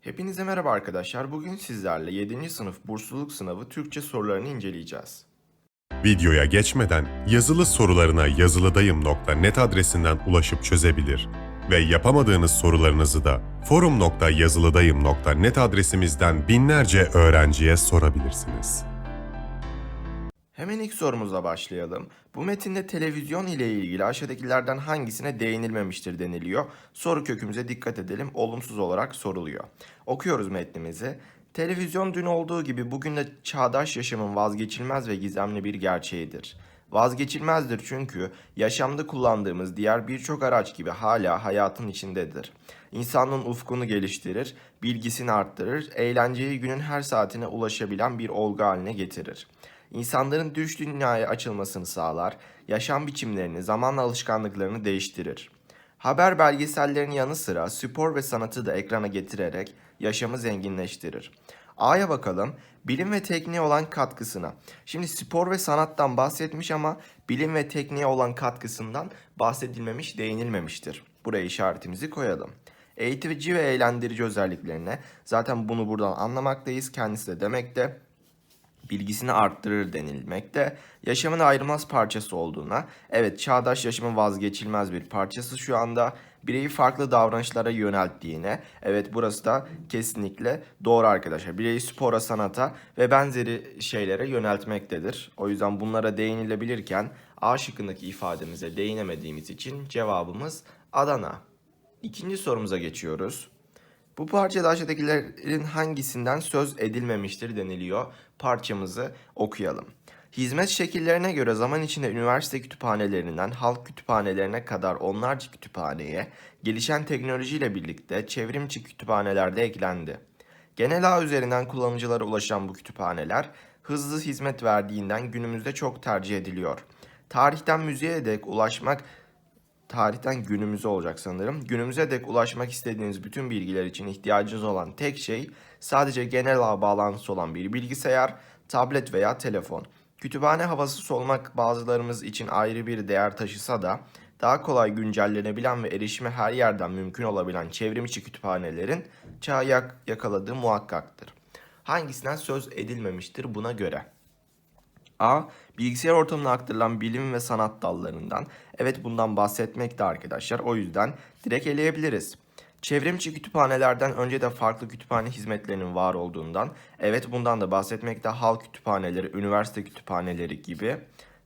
Hepinize merhaba arkadaşlar. Bugün sizlerle 7. sınıf bursluluk sınavı Türkçe sorularını inceleyeceğiz. Videoya geçmeden yazılı sorularına yazılıdayım.net adresinden ulaşıp çözebilir ve yapamadığınız sorularınızı da forum.yazılıdayım.net adresimizden binlerce öğrenciye sorabilirsiniz. Hemen ilk sorumuzla başlayalım. Bu metinde televizyon ile ilgili aşağıdakilerden hangisine değinilmemiştir deniliyor. Soru kökümüze dikkat edelim. Olumsuz olarak soruluyor. Okuyoruz metnimizi. Televizyon dün olduğu gibi bugün de çağdaş yaşamın vazgeçilmez ve gizemli bir gerçeğidir. Vazgeçilmezdir çünkü yaşamda kullandığımız diğer birçok araç gibi hala hayatın içindedir. İnsanın ufkunu geliştirir, bilgisini arttırır, eğlenceyi günün her saatine ulaşabilen bir olgu haline getirir. İnsanların düş dünyaya açılmasını sağlar, yaşam biçimlerini, zamanla alışkanlıklarını değiştirir. Haber belgesellerinin yanı sıra spor ve sanatı da ekrana getirerek yaşamı zenginleştirir. A'ya bakalım. Bilim ve tekniğe olan katkısına. Şimdi spor ve sanattan bahsetmiş ama bilim ve tekniğe olan katkısından bahsedilmemiş, değinilmemiştir. Buraya işaretimizi koyalım. Eğitici ve eğlendirici özelliklerine zaten bunu buradan anlamaktayız. Kendisi de demekte bilgisini arttırır denilmekte. Yaşamın ayrılmaz parçası olduğuna, evet çağdaş yaşamın vazgeçilmez bir parçası şu anda bireyi farklı davranışlara yönelttiğine, evet burası da kesinlikle doğru arkadaşlar. Bireyi spora, sanata ve benzeri şeylere yöneltmektedir. O yüzden bunlara değinilebilirken A şıkkındaki ifademize değinemediğimiz için cevabımız Adana. İkinci sorumuza geçiyoruz. Bu parçada aşağıdakilerin hangisinden söz edilmemiştir deniliyor. Parçamızı okuyalım. Hizmet şekillerine göre zaman içinde üniversite kütüphanelerinden halk kütüphanelerine kadar onlarca kütüphaneye gelişen teknolojiyle birlikte çevrimçi kütüphanelerde eklendi. Genel ağ üzerinden kullanıcılara ulaşan bu kütüphaneler hızlı hizmet verdiğinden günümüzde çok tercih ediliyor. Tarihten müziğe dek ulaşmak tarihten günümüze olacak sanırım. Günümüze dek ulaşmak istediğiniz bütün bilgiler için ihtiyacınız olan tek şey sadece genel ağ bağlantısı olan bir bilgisayar, tablet veya telefon. Kütüphane havası solmak bazılarımız için ayrı bir değer taşısa da daha kolay güncellenebilen ve erişime her yerden mümkün olabilen çevrimiçi kütüphanelerin çağı yak- yakaladığı muhakkaktır. Hangisinden söz edilmemiştir buna göre? A. Bilgisayar ortamına aktarılan bilim ve sanat dallarından. Evet bundan bahsetmekte arkadaşlar. O yüzden direkt eleyebiliriz. Çevrimçi kütüphanelerden önce de farklı kütüphane hizmetlerinin var olduğundan. Evet bundan da bahsetmekte halk kütüphaneleri, üniversite kütüphaneleri gibi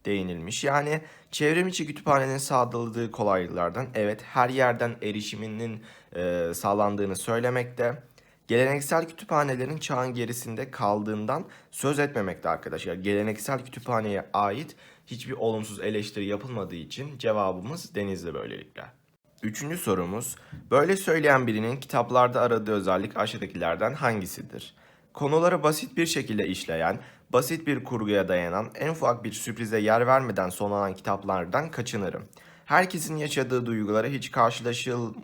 değinilmiş. Yani çevrimiçi kütüphanenin sağladığı kolaylıklardan evet her yerden erişiminin e, sağlandığını söylemekte. Geleneksel kütüphanelerin çağın gerisinde kaldığından söz etmemekte arkadaşlar. Geleneksel kütüphaneye ait hiçbir olumsuz eleştiri yapılmadığı için cevabımız Denizli böylelikle. Üçüncü sorumuz, böyle söyleyen birinin kitaplarda aradığı özellik aşağıdakilerden hangisidir? Konuları basit bir şekilde işleyen, basit bir kurguya dayanan, en ufak bir sürprize yer vermeden sonlanan kitaplardan kaçınırım. Herkesin yaşadığı duyguları hiç karşılaşıl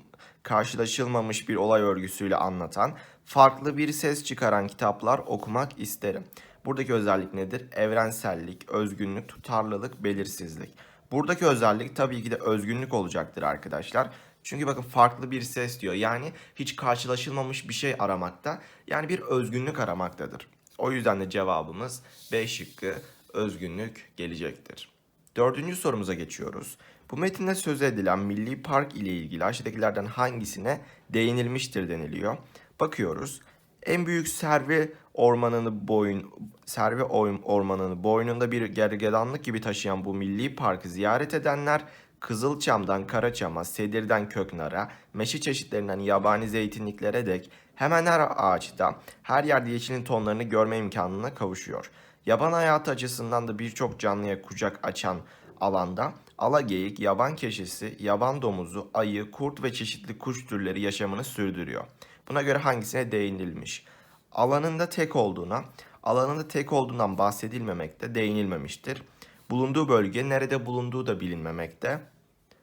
karşılaşılmamış bir olay örgüsüyle anlatan, farklı bir ses çıkaran kitaplar okumak isterim. Buradaki özellik nedir? Evrensellik, özgünlük, tutarlılık, belirsizlik. Buradaki özellik tabii ki de özgünlük olacaktır arkadaşlar. Çünkü bakın farklı bir ses diyor. Yani hiç karşılaşılmamış bir şey aramakta. Yani bir özgünlük aramaktadır. O yüzden de cevabımız B şıkkı özgünlük gelecektir. Dördüncü sorumuza geçiyoruz. Bu metinde söz edilen milli park ile ilgili aşağıdakilerden hangisine değinilmiştir deniliyor. Bakıyoruz. En büyük servi ormanını boyun servi oy- ormanını boynunda bir gergedanlık gibi taşıyan bu milli parkı ziyaret edenler Kızılçam'dan Karaçam'a, Sedir'den Köknar'a, meşe çeşitlerinden yabani zeytinliklere dek hemen her ağaçta, her yerde yeşilin tonlarını görme imkanına kavuşuyor. Yaban hayatı açısından da birçok canlıya kucak açan alanda alageyik, yaban keşisi, yaban domuzu, ayı, kurt ve çeşitli kuş türleri yaşamını sürdürüyor. Buna göre hangisine değinilmiş? Alanında tek olduğuna, alanında tek olduğundan bahsedilmemekte, değinilmemiştir. Bulunduğu bölge nerede bulunduğu da bilinmemekte.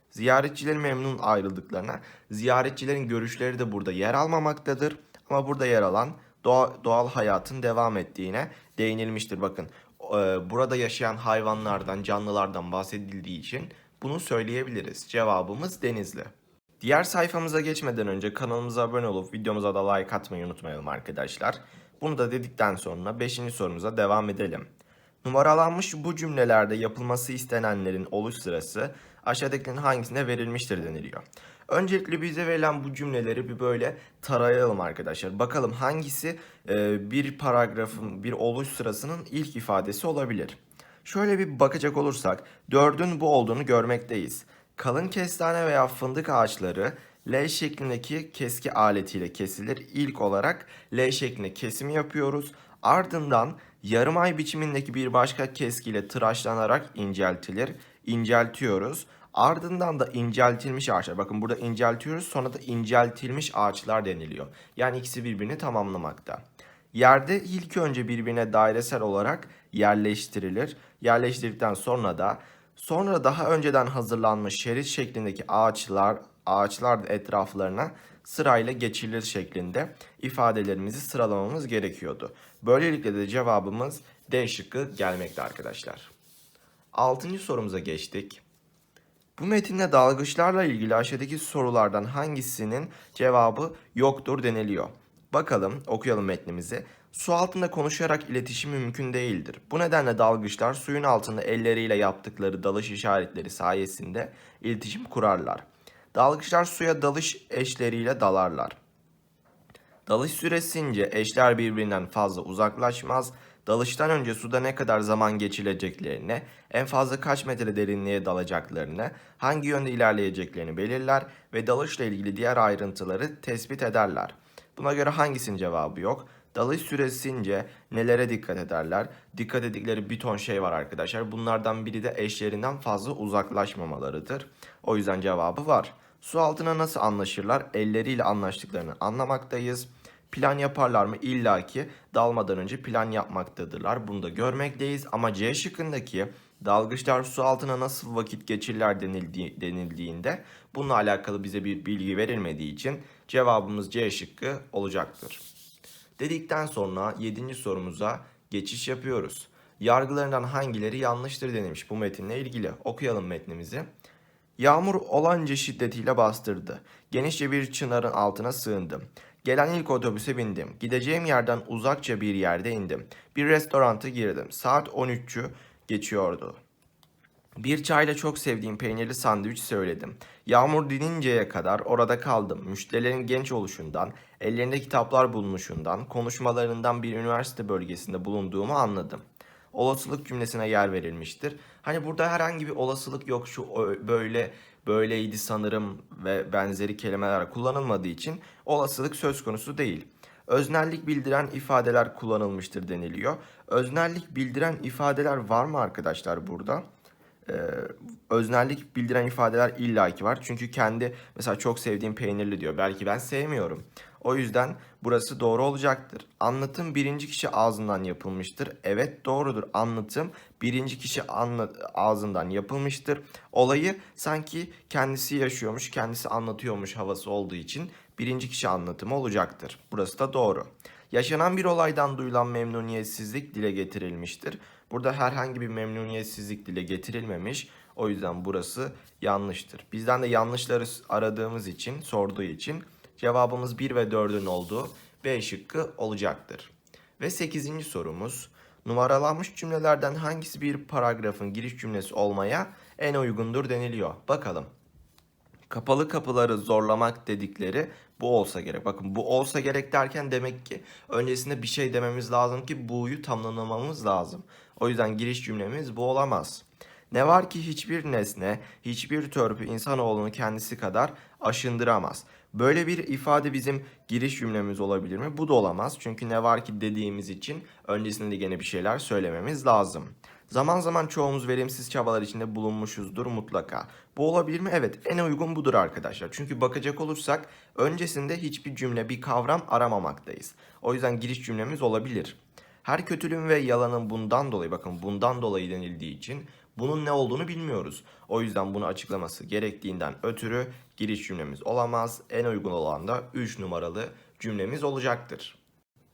Ziyaretçilerin memnun ayrıldıklarına, ziyaretçilerin görüşleri de burada yer almamaktadır. Ama burada yer alan doğa- doğal hayatın devam ettiğine değinilmiştir. Bakın e, burada yaşayan hayvanlardan, canlılardan bahsedildiği için bunu söyleyebiliriz. Cevabımız Denizli. Diğer sayfamıza geçmeden önce kanalımıza abone olup videomuza da like atmayı unutmayalım arkadaşlar. Bunu da dedikten sonra 5. sorumuza devam edelim. Numaralanmış bu cümlelerde yapılması istenenlerin oluş sırası aşağıdakilerin hangisine verilmiştir deniliyor. Öncelikle bize verilen bu cümleleri bir böyle tarayalım arkadaşlar. Bakalım hangisi e, bir paragrafın, bir oluş sırasının ilk ifadesi olabilir. Şöyle bir bakacak olursak 4'ün bu olduğunu görmekteyiz. Kalın kestane veya fındık ağaçları L şeklindeki keski aletiyle kesilir. İlk olarak L şeklinde kesimi yapıyoruz. Ardından yarım ay biçimindeki bir başka keskiyle tıraşlanarak inceltilir. İnceltiyoruz. Ardından da inceltilmiş ağaçlar. Bakın burada inceltiyoruz sonra da inceltilmiş ağaçlar deniliyor. Yani ikisi birbirini tamamlamakta. Yerde ilk önce birbirine dairesel olarak yerleştirilir. Yerleştirdikten sonra da sonra daha önceden hazırlanmış şerit şeklindeki ağaçlar ağaçlar etraflarına sırayla geçilir şeklinde ifadelerimizi sıralamamız gerekiyordu. Böylelikle de cevabımız D şıkkı gelmekte arkadaşlar. Altıncı sorumuza geçtik. Bu metinde dalgıçlarla ilgili aşağıdaki sorulardan hangisinin cevabı yoktur deniliyor. Bakalım okuyalım metnimizi. Su altında konuşarak iletişim mümkün değildir. Bu nedenle dalgıçlar suyun altında elleriyle yaptıkları dalış işaretleri sayesinde iletişim kurarlar. Dalgıçlar suya dalış eşleriyle dalarlar. Dalış süresince eşler birbirinden fazla uzaklaşmaz. Dalıştan önce suda ne kadar zaman geçileceklerini, en fazla kaç metre derinliğe dalacaklarını, hangi yönde ilerleyeceklerini belirler ve dalışla ilgili diğer ayrıntıları tespit ederler. Buna göre hangisinin cevabı yok? Dalış süresince nelere dikkat ederler? Dikkat ettikleri bir ton şey var arkadaşlar. Bunlardan biri de eşlerinden fazla uzaklaşmamalarıdır. O yüzden cevabı var. Su altına nasıl anlaşırlar? Elleriyle anlaştıklarını anlamaktayız. Plan yaparlar mı? İlla ki dalmadan önce plan yapmaktadırlar. Bunu da görmekteyiz. Ama C şıkkındaki dalgıçlar su altına nasıl vakit geçirirler denildi, denildiğinde bununla alakalı bize bir bilgi verilmediği için cevabımız C şıkkı olacaktır. Dedikten sonra 7. sorumuza geçiş yapıyoruz. Yargılarından hangileri yanlıştır denilmiş bu metinle ilgili. Okuyalım metnimizi. Yağmur olanca şiddetiyle bastırdı. Genişçe bir çınarın altına sığındım. Gelen ilk otobüse bindim. Gideceğim yerden uzakça bir yerde indim. Bir restoranta girdim. Saat 13'ü geçiyordu. Bir çayla çok sevdiğim peynirli sandviç söyledim. Yağmur dininceye kadar orada kaldım. Müşterilerin genç oluşundan, ellerinde kitaplar bulunuşundan, konuşmalarından bir üniversite bölgesinde bulunduğumu anladım. Olasılık cümlesine yer verilmiştir. Hani burada herhangi bir olasılık yok şu böyle böyleydi sanırım ve benzeri kelimeler kullanılmadığı için olasılık söz konusu değil. Öznellik bildiren ifadeler kullanılmıştır deniliyor. Öznellik bildiren ifadeler var mı arkadaşlar burada? Ee, öznellik bildiren ifadeler illaki var. Çünkü kendi mesela çok sevdiğim peynirli diyor. Belki ben sevmiyorum. O yüzden burası doğru olacaktır. Anlatım birinci kişi ağzından yapılmıştır. Evet doğrudur. Anlatım birinci kişi anla- ağzından yapılmıştır. Olayı sanki kendisi yaşıyormuş, kendisi anlatıyormuş havası olduğu için birinci kişi anlatımı olacaktır. Burası da doğru. Yaşanan bir olaydan duyulan memnuniyetsizlik dile getirilmiştir. Burada herhangi bir memnuniyetsizlik dile getirilmemiş. O yüzden burası yanlıştır. Bizden de yanlışları aradığımız için, sorduğu için cevabımız 1 ve 4'ün olduğu B şıkkı olacaktır. Ve 8. sorumuz. Numaralanmış cümlelerden hangisi bir paragrafın giriş cümlesi olmaya en uygundur deniliyor. Bakalım. Kapalı kapıları zorlamak dedikleri bu olsa gerek. Bakın bu olsa gerek derken demek ki öncesinde bir şey dememiz lazım ki bu'yu tamamlamamız lazım. O yüzden giriş cümlemiz bu olamaz. Ne var ki hiçbir nesne, hiçbir törpü insanoğlunu kendisi kadar aşındıramaz. Böyle bir ifade bizim giriş cümlemiz olabilir mi? Bu da olamaz. Çünkü ne var ki dediğimiz için öncesinde de gene bir şeyler söylememiz lazım. Zaman zaman çoğumuz verimsiz çabalar içinde bulunmuşuzdur mutlaka. Bu olabilir mi? Evet en uygun budur arkadaşlar. Çünkü bakacak olursak öncesinde hiçbir cümle bir kavram aramamaktayız. O yüzden giriş cümlemiz olabilir. Her kötülüğün ve yalanın bundan dolayı bakın bundan dolayı denildiği için bunun ne olduğunu bilmiyoruz. O yüzden bunu açıklaması gerektiğinden ötürü giriş cümlemiz olamaz. En uygun olan da 3 numaralı cümlemiz olacaktır.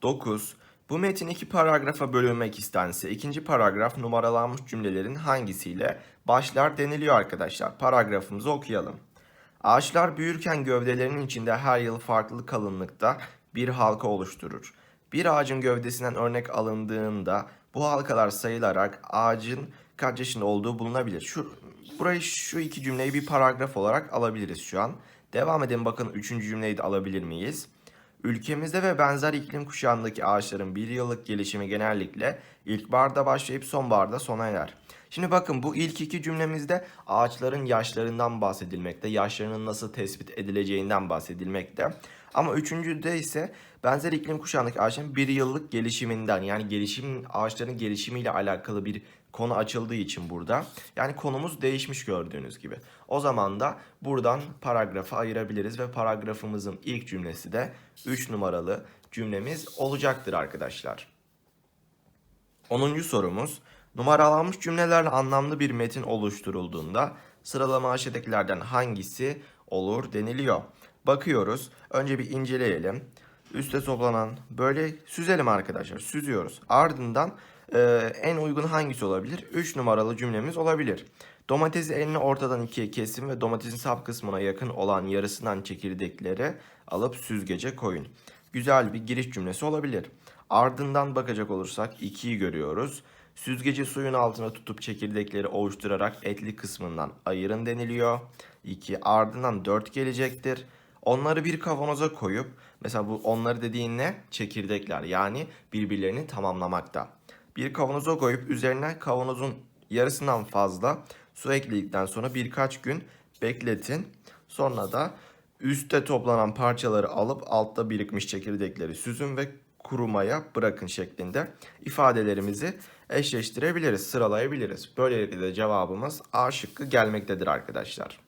9. Bu metin iki paragrafa bölünmek istense ikinci paragraf numaralanmış cümlelerin hangisiyle başlar deniliyor arkadaşlar. Paragrafımızı okuyalım. Ağaçlar büyürken gövdelerinin içinde her yıl farklı kalınlıkta bir halka oluşturur. Bir ağacın gövdesinden örnek alındığında bu halkalar sayılarak ağacın kaç yaşında olduğu bulunabilir. Şu burayı şu iki cümleyi bir paragraf olarak alabiliriz şu an. Devam edelim bakın üçüncü cümleyi de alabilir miyiz? Ülkemizde ve benzer iklim kuşağındaki ağaçların bir yıllık gelişimi genellikle ilkbaharda başlayıp sonbaharda sona erer. Şimdi bakın bu ilk iki cümlemizde ağaçların yaşlarından bahsedilmekte, yaşlarının nasıl tespit edileceğinden bahsedilmekte. Ama üçüncüde ise benzer iklim kuşağındaki ağaçların bir yıllık gelişiminden yani gelişim ağaçların gelişimiyle alakalı bir konu açıldığı için burada. Yani konumuz değişmiş gördüğünüz gibi. O zaman da buradan paragrafı ayırabiliriz ve paragrafımızın ilk cümlesi de 3 numaralı cümlemiz olacaktır arkadaşlar. 10. sorumuz numaralanmış cümlelerle anlamlı bir metin oluşturulduğunda sıralama aşağıdakilerden hangisi olur deniliyor. Bakıyoruz. Önce bir inceleyelim. Üste toplanan böyle süzelim arkadaşlar. Süzüyoruz. Ardından e, en uygun hangisi olabilir? 3 numaralı cümlemiz olabilir. Domatesi elini ortadan ikiye kesin ve domatesin sap kısmına yakın olan yarısından çekirdekleri alıp süzgece koyun. Güzel bir giriş cümlesi olabilir. Ardından bakacak olursak 2'yi görüyoruz. Süzgeci suyun altına tutup çekirdekleri ovuşturarak etli kısmından ayırın deniliyor. 2 ardından 4 gelecektir. Onları bir kavanoza koyup mesela bu onları dediğin ne? Çekirdekler yani birbirlerini tamamlamakta. Bir kavanoza koyup üzerine kavanozun yarısından fazla su ekledikten sonra birkaç gün bekletin. Sonra da üstte toplanan parçaları alıp altta birikmiş çekirdekleri süzün ve kurumaya bırakın şeklinde ifadelerimizi eşleştirebiliriz, sıralayabiliriz. Böylelikle de cevabımız A şıkkı gelmektedir arkadaşlar.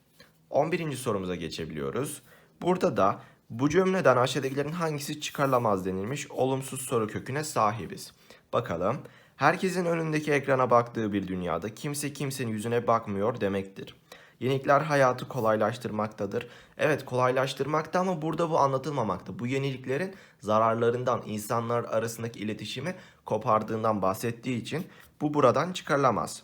11. sorumuza geçebiliyoruz. Burada da bu cümleden aşağıdakilerin hangisi çıkarılamaz denilmiş olumsuz soru köküne sahibiz. Bakalım. Herkesin önündeki ekrana baktığı bir dünyada kimse kimsenin yüzüne bakmıyor demektir. Yenilikler hayatı kolaylaştırmaktadır. Evet kolaylaştırmakta ama burada bu anlatılmamakta. Bu yeniliklerin zararlarından, insanlar arasındaki iletişimi kopardığından bahsettiği için bu buradan çıkarılamaz.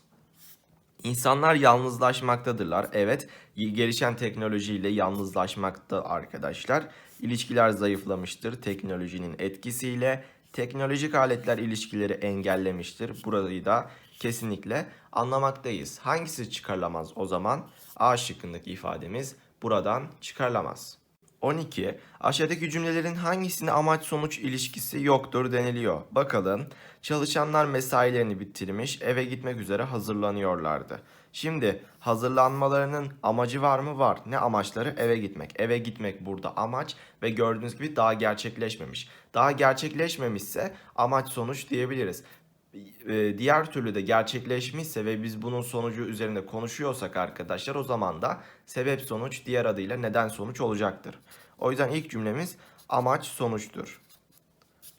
İnsanlar yalnızlaşmaktadırlar. Evet, gelişen teknolojiyle yalnızlaşmakta arkadaşlar. İlişkiler zayıflamıştır teknolojinin etkisiyle. Teknolojik aletler ilişkileri engellemiştir. Burayı da kesinlikle anlamaktayız. Hangisi çıkarılamaz o zaman? A şıkkındaki ifademiz buradan çıkarılamaz. 12. Aşağıdaki cümlelerin hangisinde amaç sonuç ilişkisi yoktur deniliyor. Bakalım. Çalışanlar mesailerini bitirmiş, eve gitmek üzere hazırlanıyorlardı. Şimdi hazırlanmalarının amacı var mı? Var. Ne amaçları? Eve gitmek. Eve gitmek burada amaç ve gördüğünüz gibi daha gerçekleşmemiş. Daha gerçekleşmemişse amaç sonuç diyebiliriz diğer türlü de gerçekleşmişse ve biz bunun sonucu üzerinde konuşuyorsak arkadaşlar o zaman da sebep sonuç diğer adıyla neden sonuç olacaktır. O yüzden ilk cümlemiz amaç sonuçtur.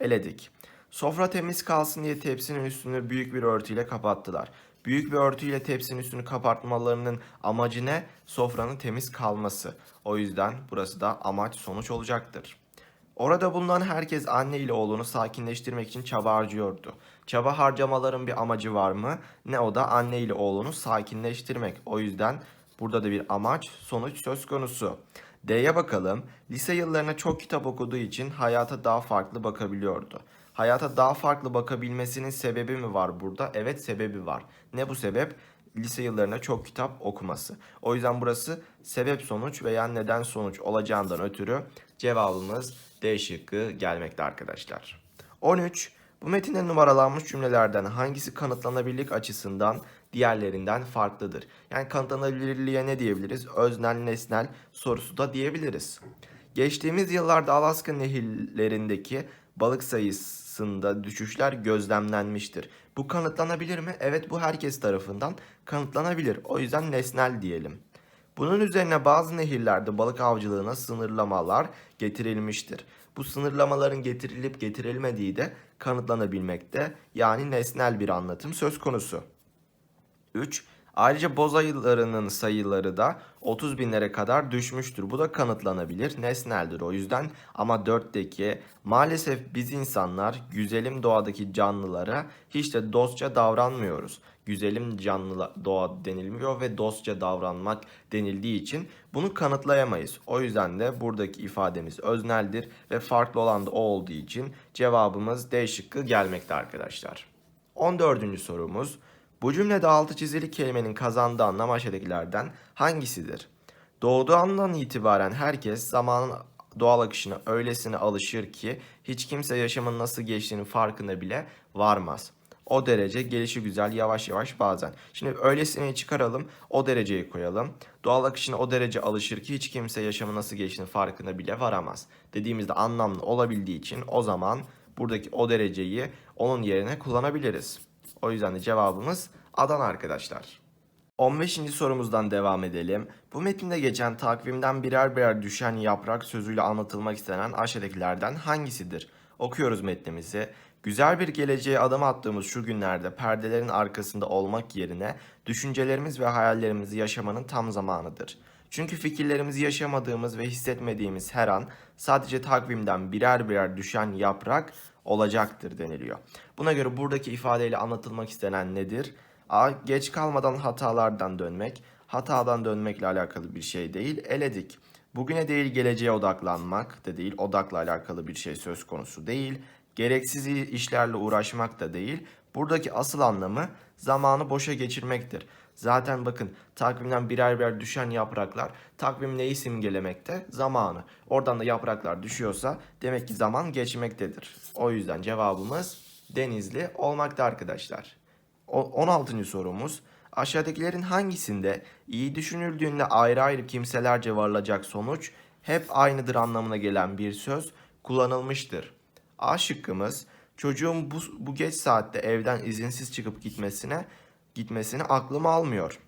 Eledik. Sofra temiz kalsın diye tepsinin üstünü büyük bir örtüyle kapattılar. Büyük bir örtüyle tepsinin üstünü kapatmalarının amacı ne? Sofranın temiz kalması. O yüzden burası da amaç sonuç olacaktır. Orada bulunan herkes anne ile oğlunu sakinleştirmek için çaba harcıyordu. Çaba harcamaların bir amacı var mı? Ne o da anne ile oğlunu sakinleştirmek. O yüzden burada da bir amaç, sonuç söz konusu. D'ye bakalım. Lise yıllarına çok kitap okuduğu için hayata daha farklı bakabiliyordu. Hayata daha farklı bakabilmesinin sebebi mi var burada? Evet sebebi var. Ne bu sebep? Lise yıllarında çok kitap okuması. O yüzden burası sebep sonuç veya neden sonuç olacağından ötürü cevabımız D şıkkı gelmekte arkadaşlar. 13. Bu metinde numaralanmış cümlelerden hangisi kanıtlanabilirlik açısından diğerlerinden farklıdır? Yani kanıtlanabilirliğe ne diyebiliriz? Öznel, nesnel sorusu da diyebiliriz. Geçtiğimiz yıllarda Alaska nehirlerindeki balık sayısında düşüşler gözlemlenmiştir. Bu kanıtlanabilir mi? Evet bu herkes tarafından kanıtlanabilir. O yüzden nesnel diyelim. Bunun üzerine bazı nehirlerde balık avcılığına sınırlamalar getirilmiştir. Bu sınırlamaların getirilip getirilmediği de kanıtlanabilmekte. Yani nesnel bir anlatım söz konusu. 3. Ayrıca boz ayılarının sayıları da 30 binlere kadar düşmüştür. Bu da kanıtlanabilir, nesneldir o yüzden. Ama 4'teki maalesef biz insanlar güzelim doğadaki canlılara hiç de dostça davranmıyoruz. Güzelim canlı doğa denilmiyor ve dostça davranmak denildiği için bunu kanıtlayamayız. O yüzden de buradaki ifademiz özneldir ve farklı olan da o olduğu için cevabımız D şıkkı gelmekte arkadaşlar. 14. sorumuz. Bu cümlede altı çizili kelimenin kazandığı anlam aşağıdakilerden hangisidir? Doğduğu andan itibaren herkes zamanın doğal akışına öylesine alışır ki hiç kimse yaşamın nasıl geçtiğini farkına bile varmaz. O derece gelişi güzel yavaş yavaş bazen. Şimdi öylesine çıkaralım o dereceyi koyalım. Doğal akışına o derece alışır ki hiç kimse yaşamın nasıl geçtiğini farkına bile varamaz. Dediğimizde anlamlı olabildiği için o zaman buradaki o dereceyi onun yerine kullanabiliriz. O yüzden de cevabımız Adana arkadaşlar. 15. sorumuzdan devam edelim. Bu metinde geçen takvimden birer birer düşen yaprak sözüyle anlatılmak istenen aşağıdakilerden hangisidir? Okuyoruz metnimizi. Güzel bir geleceğe adım attığımız şu günlerde perdelerin arkasında olmak yerine düşüncelerimiz ve hayallerimizi yaşamanın tam zamanıdır. Çünkü fikirlerimizi yaşamadığımız ve hissetmediğimiz her an sadece takvimden birer birer düşen yaprak olacaktır deniliyor. Buna göre buradaki ifadeyle anlatılmak istenen nedir? A. Geç kalmadan hatalardan dönmek. Hatadan dönmekle alakalı bir şey değil. Eledik. Bugüne değil geleceğe odaklanmak da değil. Odakla alakalı bir şey söz konusu değil. Gereksiz işlerle uğraşmak da değil. Buradaki asıl anlamı zamanı boşa geçirmektir. Zaten bakın takvimden birer birer düşen yapraklar takvim neyi simgelemekte? Zamanı. Oradan da yapraklar düşüyorsa demek ki zaman geçmektedir. O yüzden cevabımız Denizli olmakta arkadaşlar. O- 16. sorumuz. Aşağıdakilerin hangisinde iyi düşünüldüğünde ayrı ayrı kimselerce varılacak sonuç hep aynıdır anlamına gelen bir söz kullanılmıştır? A şıkkımız çocuğun bu, bu geç saatte evden izinsiz çıkıp gitmesine gitmesini aklım almıyor.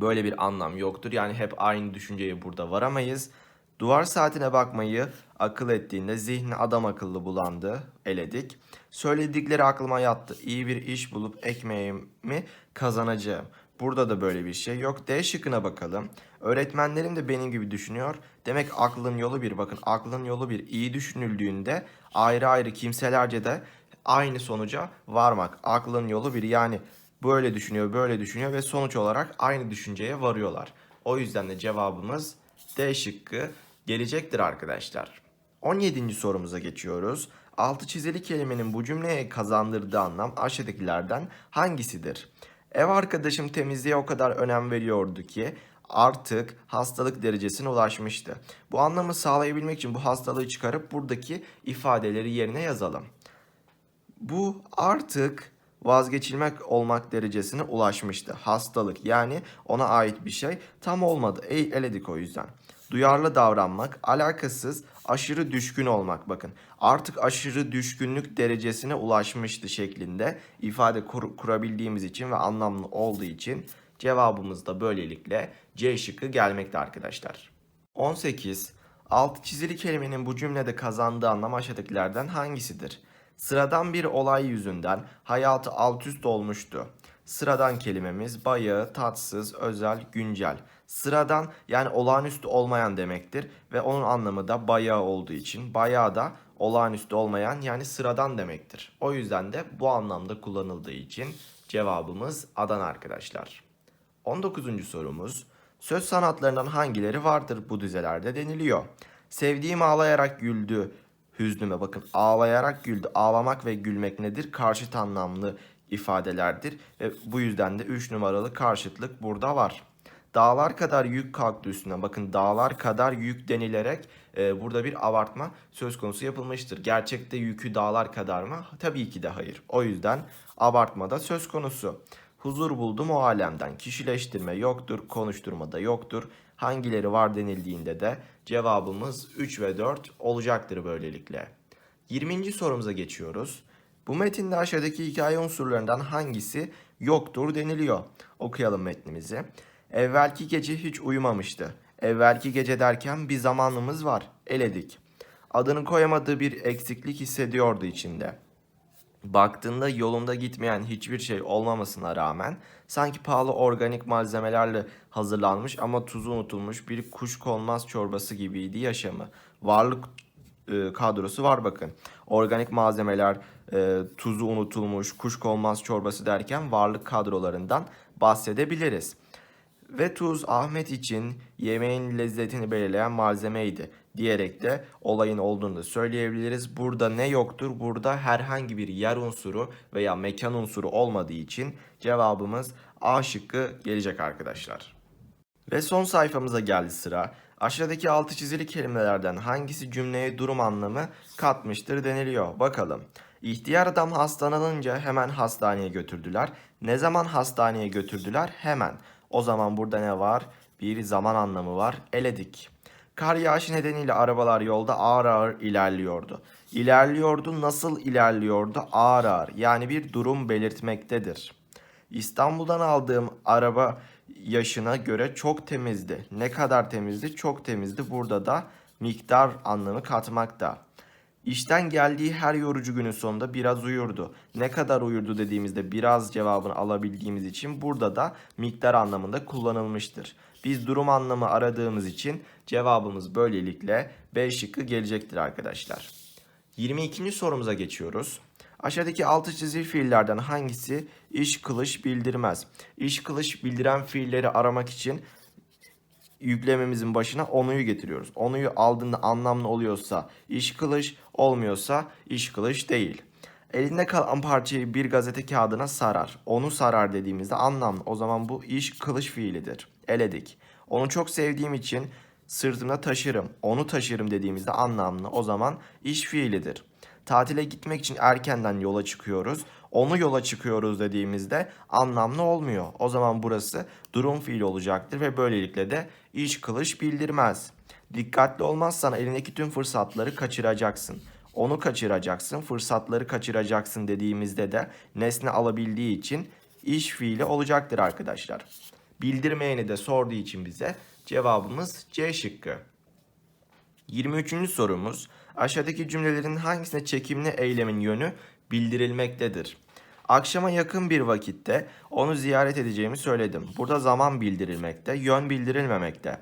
Böyle bir anlam yoktur. Yani hep aynı düşünceye burada varamayız. Duvar saatine bakmayı akıl ettiğinde zihni adam akıllı bulandı, eledik. Söyledikleri aklıma yattı. İyi bir iş bulup ekmeğimi kazanacağım. Burada da böyle bir şey yok. D şıkkına bakalım. Öğretmenlerim de benim gibi düşünüyor. Demek aklın yolu bir. Bakın aklın yolu bir. İyi düşünüldüğünde ayrı ayrı kimselerce de aynı sonuca varmak. Aklın yolu bir. Yani böyle düşünüyor, böyle düşünüyor ve sonuç olarak aynı düşünceye varıyorlar. O yüzden de cevabımız D şıkkı gelecektir arkadaşlar. 17. sorumuza geçiyoruz. Altı çizili kelimenin bu cümleye kazandırdığı anlam aşağıdakilerden hangisidir? Ev arkadaşım temizliğe o kadar önem veriyordu ki artık hastalık derecesine ulaşmıştı. Bu anlamı sağlayabilmek için bu hastalığı çıkarıp buradaki ifadeleri yerine yazalım. Bu artık vazgeçilmek olmak derecesine ulaşmıştı. Hastalık yani ona ait bir şey tam olmadı. Ey eledik o yüzden. Duyarlı davranmak, alakasız, aşırı düşkün olmak bakın. Artık aşırı düşkünlük derecesine ulaşmıştı şeklinde ifade kur- kurabildiğimiz için ve anlamlı olduğu için cevabımız da böylelikle C şıkkı gelmekte arkadaşlar. 18. Altı çizili kelimenin bu cümlede kazandığı anlam aşağıdakilerden hangisidir? Sıradan bir olay yüzünden hayatı alt üst olmuştu. Sıradan kelimemiz bayağı, tatsız, özel, güncel. Sıradan yani olağanüstü olmayan demektir ve onun anlamı da bayağı olduğu için bayağı da olağanüstü olmayan yani sıradan demektir. O yüzden de bu anlamda kullanıldığı için cevabımız Adana arkadaşlar. 19. sorumuz. Söz sanatlarından hangileri vardır bu dizelerde deniliyor. Sevdiğim ağlayarak güldü. Hüznüme bakın ağlayarak güldü. Ağlamak ve gülmek nedir? Karşıt anlamlı ifadelerdir. Ve bu yüzden de 3 numaralı karşıtlık burada var. Dağlar kadar yük kalktı üstüne. Bakın dağlar kadar yük denilerek e, burada bir abartma söz konusu yapılmıştır. Gerçekte yükü dağlar kadar mı? Tabii ki de hayır. O yüzden abartma da söz konusu. Huzur buldum o alemden. Kişileştirme yoktur, konuşturma da yoktur. Hangileri var denildiğinde de cevabımız 3 ve 4 olacaktır böylelikle. 20. sorumuza geçiyoruz. Bu metinde aşağıdaki hikaye unsurlarından hangisi yoktur deniliyor. Okuyalım metnimizi. Evvelki gece hiç uyumamıştı. Evvelki gece derken bir zamanımız var. Eledik. Adını koyamadığı bir eksiklik hissediyordu içinde. baktığında yolunda gitmeyen hiçbir şey olmamasına rağmen sanki pahalı organik malzemelerle hazırlanmış ama tuzu unutulmuş bir kuşkonmaz çorbası gibiydi yaşamı. Varlık e, kadrosu var bakın. Organik malzemeler, e, tuzu unutulmuş, kuşkonmaz çorbası derken varlık kadrolarından bahsedebiliriz. Ve tuz Ahmet için yemeğin lezzetini belirleyen malzemeydi diyerek de olayın olduğunu söyleyebiliriz. Burada ne yoktur? Burada herhangi bir yer unsuru veya mekan unsuru olmadığı için cevabımız A şıkkı gelecek arkadaşlar. Ve son sayfamıza geldi sıra. Aşağıdaki altı çizili kelimelerden hangisi cümleye durum anlamı katmıştır deniliyor. Bakalım. İhtiyar adam hastalanınca hemen hastaneye götürdüler. Ne zaman hastaneye götürdüler? Hemen. O zaman burada ne var? Bir zaman anlamı var. Eledik. Kar yağışı nedeniyle arabalar yolda ağır ağır ilerliyordu. İlerliyordu nasıl ilerliyordu? Ağır ağır. Yani bir durum belirtmektedir. İstanbul'dan aldığım araba yaşına göre çok temizdi. Ne kadar temizdi? Çok temizdi. Burada da miktar anlamı katmakta. İşten geldiği her yorucu günün sonunda biraz uyurdu. Ne kadar uyurdu dediğimizde biraz cevabını alabildiğimiz için burada da miktar anlamında kullanılmıştır. Biz durum anlamı aradığımız için cevabımız böylelikle B şıkkı gelecektir arkadaşlar. 22. sorumuza geçiyoruz. Aşağıdaki altı çizili fiillerden hangisi iş kılış bildirmez? İş kılış bildiren fiilleri aramak için yüklememizin başına onuyu getiriyoruz. Onuyu aldığında anlamlı oluyorsa iş kılış, olmuyorsa iş kılış değil. Elinde kalan parçayı bir gazete kağıdına sarar. Onu sarar dediğimizde anlamlı. O zaman bu iş kılış fiilidir. Eledik. Onu çok sevdiğim için sırtımda taşırım. Onu taşırım dediğimizde anlamlı. O zaman iş fiilidir. Tatile gitmek için erkenden yola çıkıyoruz. Onu yola çıkıyoruz dediğimizde anlamlı olmuyor. O zaman burası durum fiili olacaktır ve böylelikle de iş kılış bildirmez. Dikkatli olmazsan elindeki tüm fırsatları kaçıracaksın. Onu kaçıracaksın, fırsatları kaçıracaksın dediğimizde de nesne alabildiği için iş fiili olacaktır arkadaşlar. Bildirmeyeni de sorduğu için bize cevabımız C şıkkı. 23. sorumuz aşağıdaki cümlelerin hangisine çekimli eylemin yönü bildirilmektedir? Akşama yakın bir vakitte onu ziyaret edeceğimi söyledim. Burada zaman bildirilmekte, yön bildirilmemekte.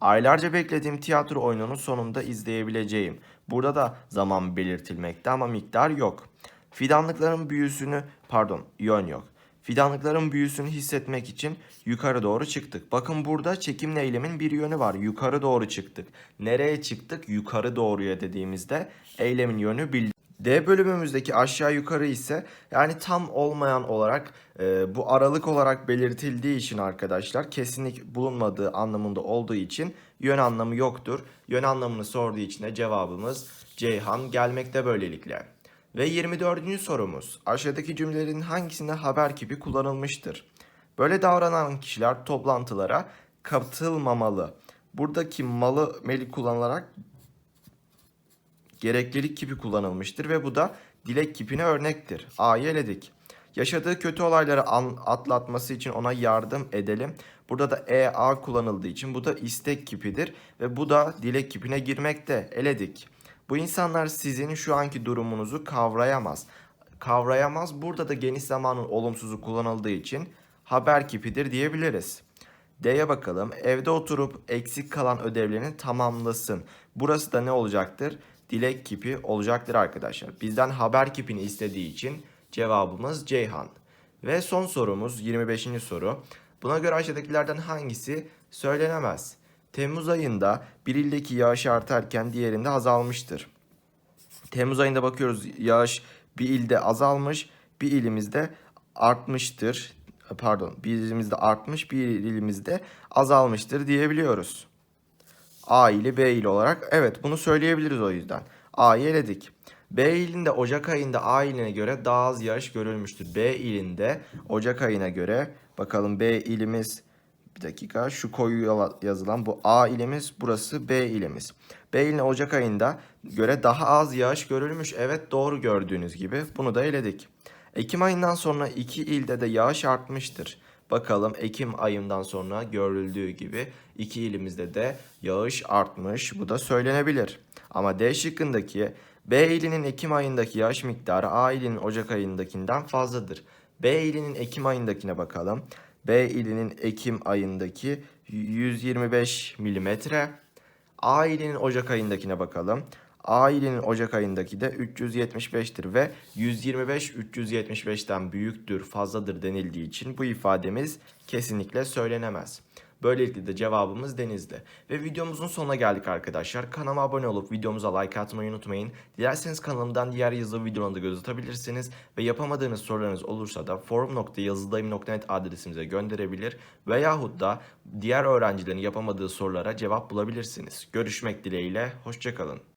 Aylarca beklediğim tiyatro oyununu sonunda izleyebileceğim. Burada da zaman belirtilmekte ama miktar yok. Fidanlıkların büyüsünü, pardon, yön yok. Fidanlıkların büyüsünü hissetmek için yukarı doğru çıktık. Bakın burada çekimle eylemin bir yönü var. Yukarı doğru çıktık. Nereye çıktık? Yukarı doğruya dediğimizde eylemin yönü bil. D bölümümüzdeki aşağı yukarı ise yani tam olmayan olarak e, bu aralık olarak belirtildiği için arkadaşlar kesinlik bulunmadığı anlamında olduğu için yön anlamı yoktur. Yön anlamını sorduğu için de cevabımız Ceyhan gelmekte böylelikle. Ve 24. sorumuz. Aşağıdaki cümlelerin hangisinde haber kipi kullanılmıştır? Böyle davranan kişiler toplantılara katılmamalı. Buradaki malı meli kullanılarak gereklilik kipi kullanılmıştır ve bu da dilek kipine örnektir. A'yı eledik. Yaşadığı kötü olayları atlatması için ona yardım edelim. Burada da EA kullanıldığı için bu da istek kipidir ve bu da dilek kipine girmekte. Eledik. Bu insanlar sizin şu anki durumunuzu kavrayamaz. Kavrayamaz burada da geniş zamanın olumsuzu kullanıldığı için haber kipidir diyebiliriz. D'ye bakalım. Evde oturup eksik kalan ödevlerini tamamlasın. Burası da ne olacaktır? Dilek kipi olacaktır arkadaşlar. Bizden haber kipini istediği için cevabımız Ceyhan. Ve son sorumuz 25. soru. Buna göre aşağıdakilerden hangisi söylenemez? Temmuz ayında bir ildeki yağış artarken diğerinde azalmıştır. Temmuz ayında bakıyoruz yağış bir ilde azalmış, bir ilimizde artmıştır. Pardon, bir ilimizde artmış, bir ilimizde azalmıştır diyebiliyoruz. A ili B ili olarak evet bunu söyleyebiliriz o yüzden. A'yı eledik. B ilinde Ocak ayında A iline göre daha az yağış görülmüştür. B ilinde Ocak ayına göre bakalım B ilimiz bir dakika şu koyu yazılan bu A ilimiz burası B ilimiz. B iline Ocak ayında göre daha az yağış görülmüş. Evet doğru gördüğünüz gibi bunu da eledik. Ekim ayından sonra iki ilde de yağış artmıştır. Bakalım Ekim ayından sonra görüldüğü gibi iki ilimizde de yağış artmış. Bu da söylenebilir. Ama D şıkkındaki B ilinin Ekim ayındaki yağış miktarı A ilinin Ocak ayındakinden fazladır. B ilinin Ekim ayındakine bakalım. B ilinin Ekim ayındaki 125 milimetre. A ilinin Ocak ayındakine bakalım. A ilinin Ocak ayındaki de 375'tir ve 125 375'ten büyüktür, fazladır denildiği için bu ifademiz kesinlikle söylenemez. Böylelikle de cevabımız Denizli. Ve videomuzun sonuna geldik arkadaşlar. Kanalıma abone olup videomuza like atmayı unutmayın. Dilerseniz kanalımdan diğer yazılı videolarına da göz atabilirsiniz. Ve yapamadığınız sorularınız olursa da forum.yazıldayım.net adresimize gönderebilir. Veyahut da diğer öğrencilerin yapamadığı sorulara cevap bulabilirsiniz. Görüşmek dileğiyle, hoşçakalın.